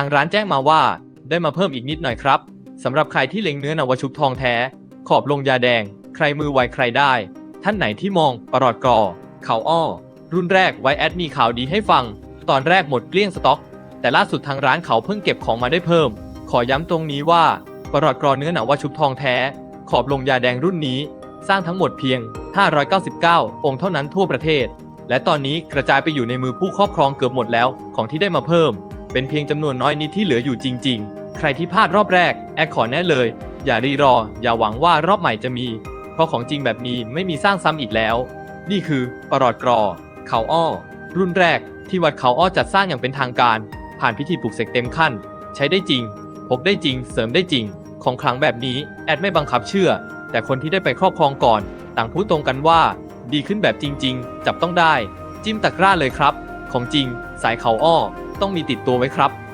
ทางร้านแจ้งมาว่าได้มาเพิ่มอีกนิดหน่อยครับสำหรับใครที่เล็งเนื้อนวชุบทองแท้ ขอบลงยาแดง ใครมือไวใครได้ ท่านไหนที่มองประหลอดกรอเขาอ้อ รุ่นแรกไวแอดมีข่าวดีให้ฟัง ตอนแรกหมดเกลี้ยงสต็อก แต่ล่าสุดทางร้านเขาเพิ่งเก็บของมาได้เพิ่ม ขอย้ำตรงนี้ว่าประหลอดกรอเนื้อหนังวชุบทองแท้ ขอบลงยาแดงรุ่นนี้ สร้างทั้งหมดเพียง 599 องค์เท่านั้นทั่วประเทศ และตอนนี้กระจายไปอยู่ในมือผู้ครอบครองเกือบหมดแล้วของที่ได้มาเพิ่ม เป็นเพียงจำนวนน้อยนิดที่เหลืออยู่จริง ๆ ใครที่พลาดรอบแรก แอดขอแน่เลย อย่ารีรอ อย่าหวังว่ารอบใหม่จะมี เพราะของจริงแบบนี้ไม่มีสร้างซ้ำอีกแล้ว นี่คือประหลอดกรอ เขาอ้อ รุ่นแรก ที่วัดเขาอ้อจัดสร้างอย่างเป็นทางการ ผ่านพิธีปลูกเสกเต็มขั้น ใช้ได้จริง พกได้จริง เสริมได้จริง ของขลังแบบนี้แอดไม่บังคับเชื่อ แต่คนที่ได้ไปครอบครองก่อน ต่างพูดตรงกันว่า ดีขึ้นแบบจริง ๆ จับต้องได้ จิ้มตะกร้าเลยครับ ของจริง สายเขาอ้อ ต้องมีติดตัวไว้ครับ